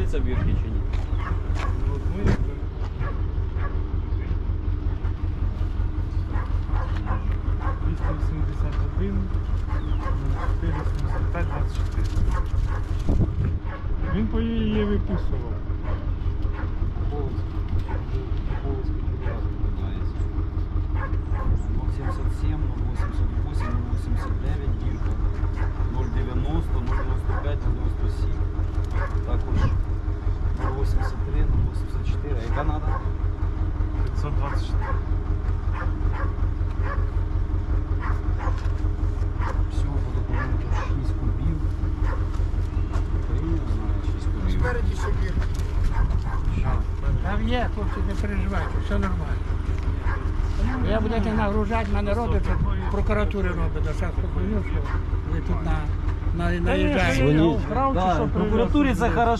знаходяться бірки чи ні? От ми якби, 281, 475, 24. Він по її виписував. Полоцкий три раза упоминается. 077, 083, 084. А яка надо? 524. Всього по документу 6 кубів. Україна знає 6 кубів. Спереді ще бірки. Там є, хлопці, не переживайте, все нормально. Я будете нагружати, мене родичі прокуратури робить, а зараз спокійно, що ви тут на, на, наїжджаєте. Звоніть. Да, в прокуратурі це хорошо.